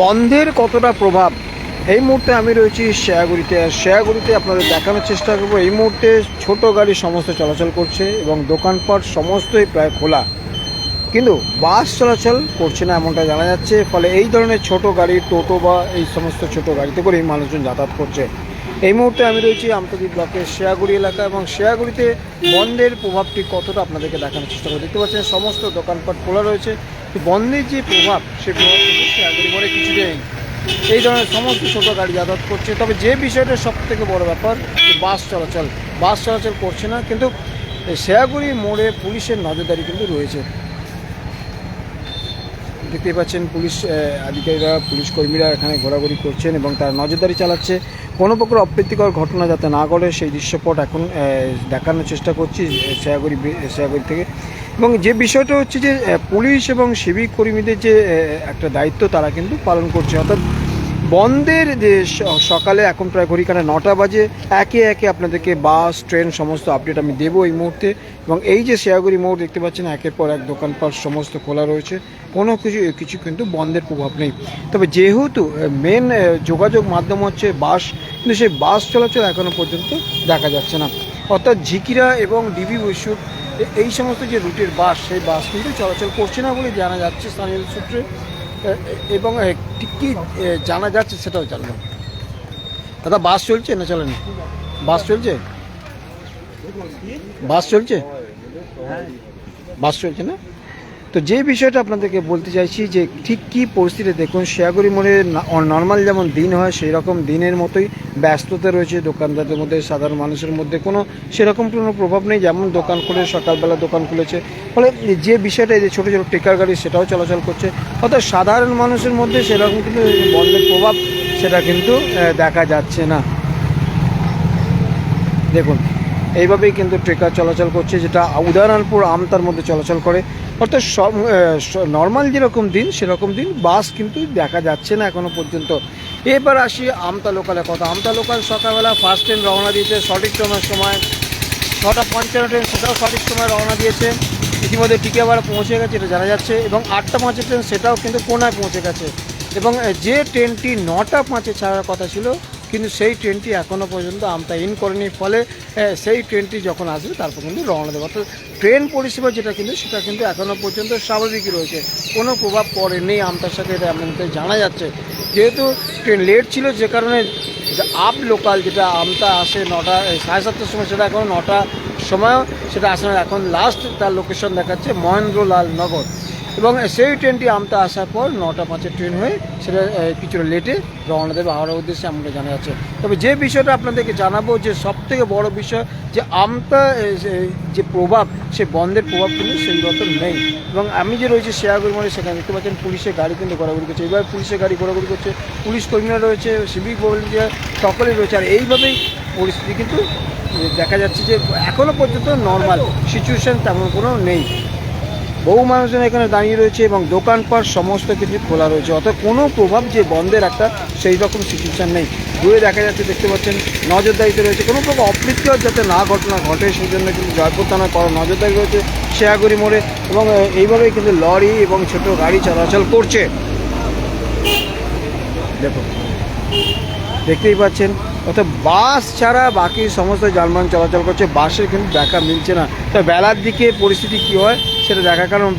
বন্ধের কতটা প্রভাব? এই মুহূর্তে আমি রয়েছি শেয়াগুড়িতে আর শেয়াগুড়িতে আপনাদের দেখানোর চেষ্টা করব, এই মুহূর্তে ছোট গাড়ি সমস্ত চলাচল করছে এবং দোকানপাট সমস্তই প্রায় খোলা। কিন্তু বাস চলাচল করছে না এমনটা জানা যাচ্ছে, ফলে এই ধরনের ছোট গাড়ি, টোটো বা এই সমস্ত ছোট গাড়িতে করেই মানুষজন যাতায়াত করছে। এই মুহূর্তে আমি রয়েছি আমতলী ব্লকের শেয়াগুড়ি এলাকা এবং শেয়াগুড়িতে বন্ধের প্রভাবটি কতটা আপনাদেরকে দেখানোর চেষ্টা করে দেখতে পাচ্ছেন, সমস্ত দোকানপাট খোলা রয়েছে। বন্ধের যে প্রভাব সেই প্রভাব কিন্তু নেই। এই ধরনের সমস্ত ছোটো গাড়ি যাতায়াত করছে। তবে যে বিষয়টা সব থেকে বড় ব্যাপার বাস চলাচল বাস চলাচল করছে না, কিন্তু শেয়াগুড়ি মোড়ে পুলিশের নজরদারি কিন্তু রয়েছে। দেখতেই পাচ্ছেন পুলিশ আধিকারিকরা, পুলিশ কর্মীরা এখানে ঘোরাঘুরি করছেন এবং তারা নজরদারি চালাচ্ছে। কোনো প্রকার অপ্রীতিকর ঘটনা যাতে না ঘটে, সেই দৃশ্যপট এখন দেখানোর চেষ্টা করছি শেয়াগুড়ি শেয়াগুড়ি থেকে। এবং যে বিষয়টা হচ্ছে যে পুলিশ এবং সিভিক কর্মীদের যে একটা দায়িত্ব তারা কিন্তু পালন করছে। অর্থাৎ বন্ধের যে সকালে এখন প্রায় ঘড়িখানে নটা বাজে, একে একে আপনাদেরকে বাস, ট্রেন সমস্ত আপডেট আমি দেবো এই মুহূর্তে। এবং এই যে শেয়াগুড়ি মোড় দেখতে পাচ্ছেন, একের পর এক দোকানপাট সমস্ত খোলা রয়েছে। কোনো কিছু কিছু কিন্তু বন্ধের প্রভাব নেই। তবে যেহেতু মেন যোগাযোগ মাধ্যম হচ্ছে বাস, কিন্তু সেই বাস চলাচল এখনও পর্যন্ত দেখা যাচ্ছে না। অর্থাৎ ঝিকিরা এবং ডিবি বৈশুর এই সমস্ত যে রুটের বাস, সেই বাস কিন্তু চলাচল করছে না বলে জানা যাচ্ছে স্থানীয় সূত্রে। এবং কী জানা যাচ্ছে সেটাও জানলো দাদা, বাস চলছে না চলেনি বাস চলছে? বাস চলছে? বাস চলছে না? তো যে বিষয়টা আপনাদেরকে বলতে চাইছি যে ঠিক কী পরিস্থিতি দেখুন শেয়াগুড়ি মোড়ে নর্মাল যেমন দিন হয় সেই রকম দিনের মতোই ব্যস্ততা রয়েছে, দোকানদারদের মধ্যে, সাধারণ মানুষের মধ্যে কোনো সেরকম কোনো প্রভাব নেই, যেমন দোকান খুলে, সকালবেলা দোকান খুলেছে। ফলে যে বিষয়টা যে ছোটো ছোটো টেকার গাড়ি সেটাও চলাচল করছে। অর্থাৎ সাধারণ মানুষের মধ্যে সেরকম কিন্তু বন্ধের প্রভাব সেটা কিন্তু দেখা যাচ্ছে না। দেখুন, এইভাবেই কিন্তু ট্রেকার চলাচল করছে, যেটা উদাহরণপুর আমতার মধ্যে চলাচল করে। অর্থাৎ সব নর্মাল যেরকম দিন, সেরকম দিন, বাস কিন্তু দেখা যাচ্ছে না এখনও পর্যন্ত। এবার আসি আমতা লোকালের কথা। আমতা লোকাল সকালবেলা ফার্স্ট ট্রেন রওনা দিয়েছে সঠিক সময়ের সময়। ছটা পঞ্চান্ন ট্রেন সেটাও সঠিক সময় রওনা দিয়েছে। ইতিমধ্যে টিকিয়াপাড়া পৌঁছে গেছে, এটা জানা যাচ্ছে। এবং আটটা পাঁচের ট্রেন সেটাও কিন্তু কোনায় পৌঁছে গেছে। এবং যে ট্রেনটি নটা পাঁচে ছাড়ার কথা ছিল কিন্তু সেই ট্রেনটি এখনও পর্যন্ত আমতা ইন করেনি। ফলে সেই ট্রেনটি যখন আসবে, তারপর কিন্তু রওনা দেবে। অর্থাৎ ট্রেন পরিষেবা যেটা কিন্তু, সেটা কিন্তু এখনও পর্যন্ত স্বাভাবিকই রয়েছে। কোনো প্রভাব পড়েনি আমতার সাথে, এটা জানা যাচ্ছে। যেহেতু ট্রেন লেট ছিল, যে কারণে আপ লোকাল যেটা আমতা আসে নটা সাড়ে সাতটার সময়, সেটা এখন নটা সময়ও সেটা আসে এখন লাস্ট তার লোকেশন দেখাচ্ছে মহেন্দ্রলাল নগর। এবং সেই ট্রেনটি আমতা আসার পর নটা পাঁচের ট্রেন হয়ে সেটা কিছুটা লেটে রওনা দেবে হাওড়ার উদ্দেশ্যে আমরা জানা যাচ্ছে। তবে যে বিষয়টা আপনাদেরকে জানাব যে সব থেকে বড় বিষয় যে আমতা যে- প্রভাব, সে বন্ধের প্রভাব কিন্তু সেই রকম নেই। এবং আমি যে রয়েছে শেয়াগুড়ি মোড়ে, সেখানে দেখতে পাচ্ছেন পুলিশের গাড়ি কিন্তু ঘোরাঘুরি করছে। এবার পুলিশের গাড়ি ঘোরাঘুরি করছে, পুলিশ কর্মীরা রয়েছে, সিভিক ভলেন্টিয়ার সকলেই রয়েছে। আর এইভাবেই পরিস্থিতি কিন্তু দেখা যাচ্ছে যে এখনও পর্যন্ত নর্মাল সিচুয়েশান তেমন কোনো নেই। বহু মানুষজন এখানে দাঁড়িয়ে রয়েছে এবং দোকানপাট সমস্ত কিছু খোলা রয়েছে। অর্থাৎ কোনো প্রভাব যে বন্ধের একটা সেই রকম সিচুয়েশন নেই। দূরে দেখা যাচ্ছে, দেখতে পাচ্ছেন, নজরদারিতে রয়েছে। কোনো প্রকার অপ্রীতিকর যাতে না ঘটনা ঘটে সেই জন্য কিন্তু জয়পুর থানায় করা নজরদারি রয়েছে শেয়াগুড়ি মোড়ে এবং এইভাবেই কিন্তু লরি এবং ছোট গাড়ি চলাচল করছে। দেখুন, দেখতেই পাচ্ছেন, অর্থাৎ বাস ছাড়া বাকি সমস্ত যানবাহন চলাচল করছে। বাসের কিন্তু দেখা মিলছে না। তবে বেলার দিকে পরিস্থিতি কী হয়? সেটা দেখা। কারণ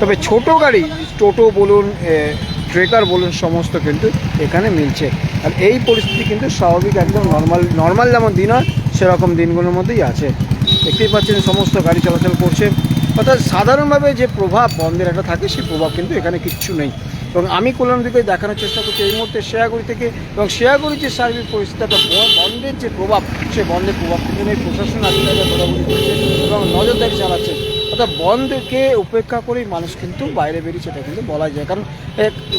তবে ছোট গাড়ি, টোটো বলুন ট্রেকার বলুন, সমস্ত কিন্তু এখানে মিলছে। আর এই পরিস্থিতি কিন্তু স্বাভাবিক, একদম নর্মাল নর্মাল যেমন দিন হয়, সেরকম দিনগুলোর মধ্যেই আছে। দেখতেই পাচ্ছেন, সমস্ত গাড়ি চলাচল করছে। অর্থাৎ সাধারণভাবে যে প্রভাব বন্ধের একটা থাকে, সেই প্রভাব কিন্তু এখানে কিচ্ছু নেই। এবং আমি কল্যাণ দিকে দেখানোর চেষ্টা করছি, এই মুহূর্তে শেয়াগুড়ি থেকে এবং শেয়াগুড়ির যে সার্বিক পরিস্থিতি একটা বন্ধের যে প্রভাব সেই বন্ধের প্রভাব কিন্তু প্রশাসন, আধিকারিকরা করছে এবং নজরদারি চালাচ্ছে। অর্থাৎ বন্ধকে উপেক্ষা করেই মানুষ কিন্তু বাইরে বেরিয়েছে, এটা কিন্তু বলা যায়। কারণ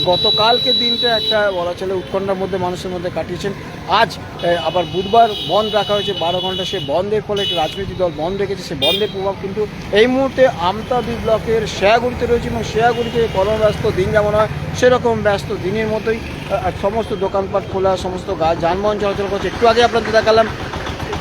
গতকালকে দিনটা একটা বলা চলে উৎকণ্ঠার মধ্যে মানুষের মধ্যে কাটিয়েছেন। আজ আবার বুধবার বন্ধ রাখা হয়েছে, বারো ঘণ্টা সে বন্ধের ফলে একটি রাজনৈতিক দল বন্ধ রেখেছে, সে বন্ধের প্রভাব কিন্তু এই মুহূর্তে আমতা দুই ব্লকের শেয়াগুড়িতে রয়েছে এবং শেয়াগুড়িতে কর্মব্যস্ত দিন যেমন হয়, সেরকম ব্যস্ত দিনের মতোই সমস্ত দোকানপাট খোলা, সমস্ত গা- যানবাহন চলাচল করছে। একটু আগে আপনাদের দেখালাম,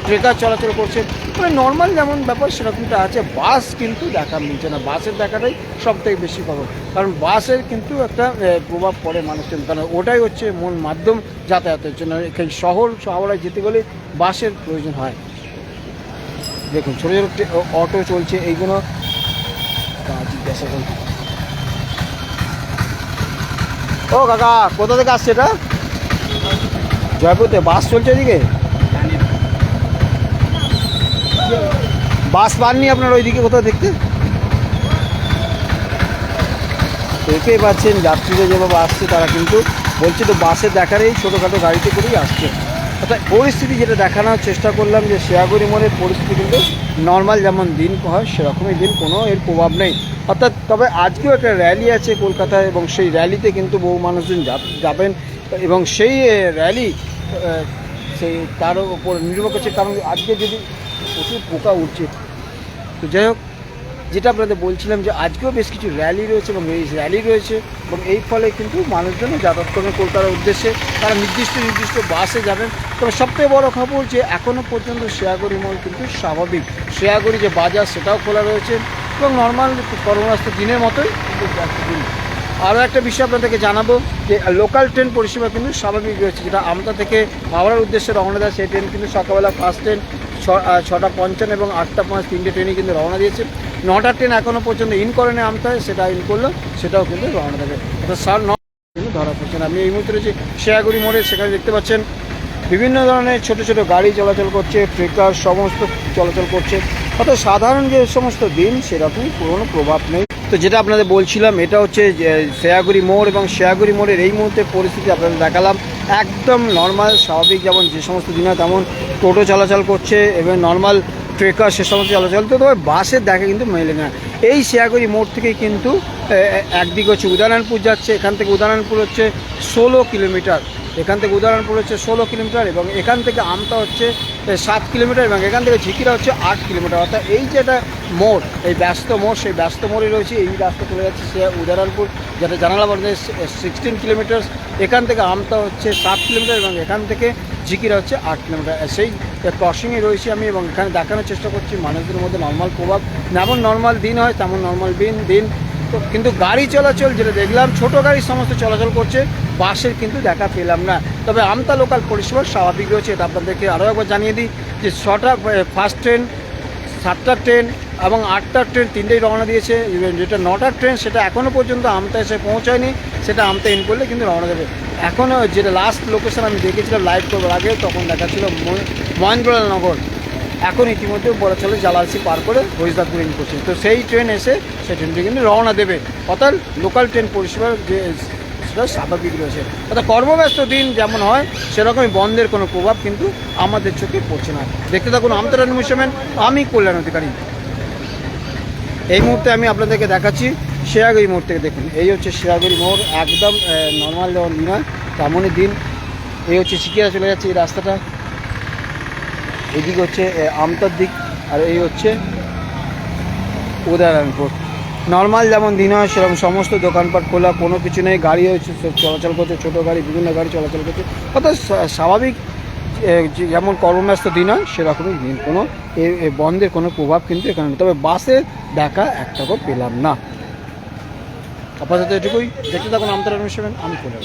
ট্রেকার চলাচল করছে। মানে নর্মাল যেমন ব্যাপার, সেরকমটা আছে। বাস কিন্তু দেখা মিলছে না। বাসের দেখাটাই সব থেকে বেশি খবর। কারণ বাসের কিন্তু একটা প্রভাব পড়ে মানুষের। কারণ ওটাই হচ্ছে মূল মাধ্যম যাতায়াতের জন্য। এই শহর হাওড়ায় যেতে গেলে বাসের প্রয়োজন হয়। দেখুন, ছোটো ছোটো অটো চলছে। এইগুলো জিজ্ঞাসা ও, কাকা, কোথা থেকে আসছে এটা? জয়পুরতে। বাস চলছে এদিকে? বাস পাননি আপনার ওইদিকে কোথাও দেখতে? দেখতেই পাচ্ছেন, যাত্রীরা যেভাবে আসছে তারা কিন্তু বলছে তো বাসে দেখার এই ছোটোখাটো গাড়িতে করেই আসছে। অর্থাৎ পরিস্থিতি যেটা দেখানোর চেষ্টা করলাম যে শেয়াগুড়ি মোড়ের পরিস্থিতি কিন্তু নর্মাল যেমন দিন হয়, সেরকমই দিন, কোনো এর প্রভাব নেই। অর্থাৎ তবে আজকেও একটা র্যালি আছে কলকাতায় এবং সেই র্যালিতে কিন্তু বহু মানুষজন যাবেন এবং সেই র্যালি সেই তার উপর নির্ভর করছে। কারণ আজকে যদি প্রচুর পোকা উঠছে। তো যাই হোক, যেটা আপনাদের বলছিলাম যে আজকেও বেশ কিছু র্যালি রয়েছে এবং এই র্যালি রয়েছে এবং এই ফলে কিন্তু মানুষজন যাতায়াত করবে কলকাতার উদ্দেশ্যে। তারা নির্দিষ্ট নির্দিষ্ট বাসে যাবেন। তবে সবথেকে বড় খবর যে এখনও পর্যন্ত শেয়াগড়ি মল কিন্তু স্বাভাবিক। শেয়াগড়ি যে বাজার, সেটাও খোলা রয়েছে এবং নর্মাল কর্মব্যস্ত দিনের মতোই কিন্তু আরও একটা বিষয় আপনাদেরকে জানাব যে লোকাল ট্রেন পরিষেবা কিন্তু স্বাভাবিক রয়েছে। যেটা আমতা থেকে হাওড়ার উদ্দেশ্যে রওনা দেয়, সেই ট্রেন কিন্তু সকালবেলা ফার্স্ট ট্রেন ছটা পঞ্চান্ন এবং আটটা পাঁচ তিনটে ট্রেনই কিন্তু রওনা দিয়েছে। নটা ট্রেন এখনও পর্যন্ত ইন করে নেই আমতায় সেটা ইন করল, সেটাও কিন্তু রওনা দেবে। অর্থাৎ সার ন কিন্তু ধরা পড়ছে আমি এই মুহূর্তে রয়েছি শেয়াগুড়ি মোড়ে, সেখানে দেখতে পাচ্ছেন বিভিন্ন ধরনের ছোট ছোট গাড়ি চলাচল করছে, ট্রেকার, সমস্ত চলাচল করছে। অর্থাৎ সাধারণ যে সমস্ত দিন সেরকমই কোনো প্রভাব নেই। তো যেটা আপনাদের বলছিলাম, এটা হচ্ছে শেয়াগুড়ি মোড় এবং শেয়াগুড়ি মোড়ের এই মুহূর্তে পরিস্থিতি আপনাদের দেখালাম। একদম নর্মাল স্বাভাবিক যেমন যে সমস্ত দিন হয় তেমন টোটো চলাচল করছে এবং নর্মাল ট্রেকার সে সমস্ত চলাচল। তো তবে বাসের দেখা কিন্তু মেলে না। এই শেয়াগুড়ি মোড় থেকেই কিন্তু একদিক হচ্ছে উদানানপুর যাচ্ছে, এখান থেকে উদানানপুর হচ্ছে ষোলো কিলোমিটার। এখান থেকে উদাহরণপুর হচ্ছে ষোলো কিলোমিটার এবং এখান থেকে আমতা হচ্ছে সাত কিলোমিটার এবং এখান থেকে ঝিকিরা হচ্ছে আট কিলোমিটার। অর্থাৎ এই যেটা মোড়, এই ব্যস্ত মোড়, সেই ব্যস্ত মোড়ে রয়েছে, এই রাস্তা চলে যাচ্ছে সে উদাহরণপুর যেটা জানালা বলতে সিক্সটিন কিলোমিটার এখান থেকে আমতা হচ্ছে সাত কিলোমিটার এবং এখান থেকে ঝিকিরা হচ্ছে আট কিলোমিটার। সেই ক্রসিংয়ে রয়েছি আমি এবং এখানে দেখানোর চেষ্টা করছি, মানুষদের মধ্যে নর্মাল প্রভাব। যেমন নর্মাল দিন হয়, তেমন নর্মাল দিন দিন। তো কিন্তু গাড়ি চলাচল যেটা দেখলাম, ছোট গাড়ি সমস্ত চলাচল করছে। বাসের কিন্তু দেখা পেলাম না। তবে আমতা লোকাল পরিষেবা স্বাভাবিক রয়েছে, এটা আপনাদেরকে আরও একবার জানিয়ে দিই যে ছটা ফার্স্ট ট্রেন সাতটা ট্রেন এবং আটটার ট্রেন তিনটেই রওনা দিয়েছে। Even যেটা নটার ট্রেন সেটা এখনও পর্যন্ত আমতা এসে পৌঁছায়নি, সেটা আমতা ইন করলে কিন্তু রওনা দেবে। এখনও যেটা লাস্ট লোকেশন আমি দেখেছিলাম লাইভ করবার আগে, তখন দেখাচ্ছিল মহেন্দ্রলাল নগর। এখন ইতিমধ্যে বলা চলে জালালসি পার করে হরিদাপুর ইন করছে। তো সেই ট্রেন এসে সেই ট্রেনটি কিন্তু রওনা দেবে। অর্থাৎ লোকাল ট্রেন পরিষেবার যে সেটা স্বাভাবিক রয়েছে। অর্থাৎ কর্মব্যস্ত দিন যেমন হয়, সেরকমই বন্ধের কোনো প্রভাব কিন্তু আমাদের চোখে পড়ছে না। দেখতে থাকুন আমতার মুসলমান আমি কল্যাণ অধিকারী। এই মুহূর্তে আমি আপনাদেরকে দেখাচ্ছি শেয়াগরি মোড় থেকে দেখুন। এই হচ্ছে শেয়াগরি মোড়, একদম নর্মাল যেমন দিন হয় তেমনই দিন। এই হচ্ছে শিকিরা চলে যাচ্ছে এই রাস্তাটা। এদিকে হচ্ছে আমতার দিক, আর এই হচ্ছে উদয়নারায়ণপুর নর্মাল যেমন দিন হয়, সেরকম সমস্ত দোকানপাট খোলা, কোনো কিছু নেই, গাড়ি হয়েছে চলাচল করছে, ছোটো গাড়ি, বিভিন্ন গাড়ি চলাচল করছে। অর্থাৎ স্বাভাবিক যেমন কর্মব্যস্ত দিন হয়, সেরকমই দিন। কোনো বন্ধের কোনো প্রভাব কিন্তু এখানে নেই। তবে বাসে দেখা একটাকেও পেলাম না। আপাতত এটুকুই। দেখতে থাকুন আমতার অনুষ্ঠান আমি চলে